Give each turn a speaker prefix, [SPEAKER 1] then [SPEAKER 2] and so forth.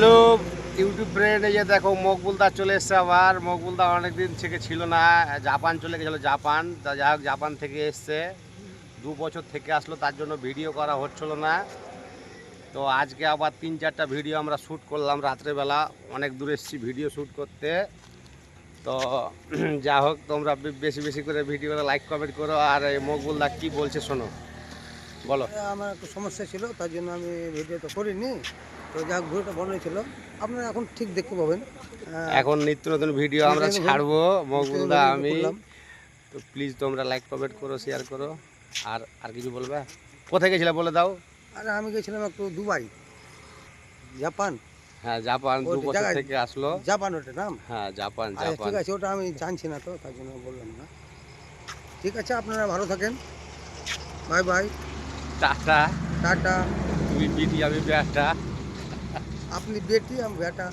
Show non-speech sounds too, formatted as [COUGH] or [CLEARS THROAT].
[SPEAKER 1] Hello YouTube friend যে দেখো মকবুলদা চলে এসছে আবার। মকবুলদা অনেকদিন থেকে ছিল না, জাপান চলে গেছিল জাপান। তা যাই হোক, জাপান থেকে এসছে। দু বছর থেকে আসলো, তার জন্য ভিডিও করা হচ্ছিল না। তো আজকে আবার তিন চারটা ভিডিও আমরা শ্যুট করলাম রাত্রেবেলা। অনেক দূর এসেছি ভিডিও শ্যুট করতে। তো [CLEARS THROAT] যা হোক, তোমরা বেশি বেশি করে ভিডিওটা লাইক কমেন্ট করো। আর এই মকবুলদা কী বলছে, শোনো। বলো।
[SPEAKER 2] আমার একটু সমস্যা ছিল তার জন্য আমি ভিডিও তো করিনি। তো যাক ভিডিওটা বন্ধ ছিল। আপনারা এখন ঠিক দেখতে পাবেন।
[SPEAKER 1] এখন নিত্য নতুন ভিডিও আমরা ছাড়বো। মকবুলদা আমি। তো প্লিজ তোমরা লাইক কমেন্ট করো শেয়ার করো। আর আর কিছু বলবে? কোথায় গেছিলে বলে দাও।
[SPEAKER 2] আর আমি গেছিলাম একটু দুবাই। জাপান।
[SPEAKER 1] হ্যাঁ জাপান দু বছর থেকে আসলো।
[SPEAKER 2] জাপান ওটা নাম?
[SPEAKER 1] হ্যাঁ জাপান জাপান।
[SPEAKER 2] ঠিক আছে ওটা আমি জানছি না তো তার জন্য বললাম না। ঠিক আছে আপনারা ভালো থাকেন। Bye bye.
[SPEAKER 1] टाटा।
[SPEAKER 2] टाटा।
[SPEAKER 1] तुम्हें बेटी अभी बेटा
[SPEAKER 2] अपनी बेटी हम बेटा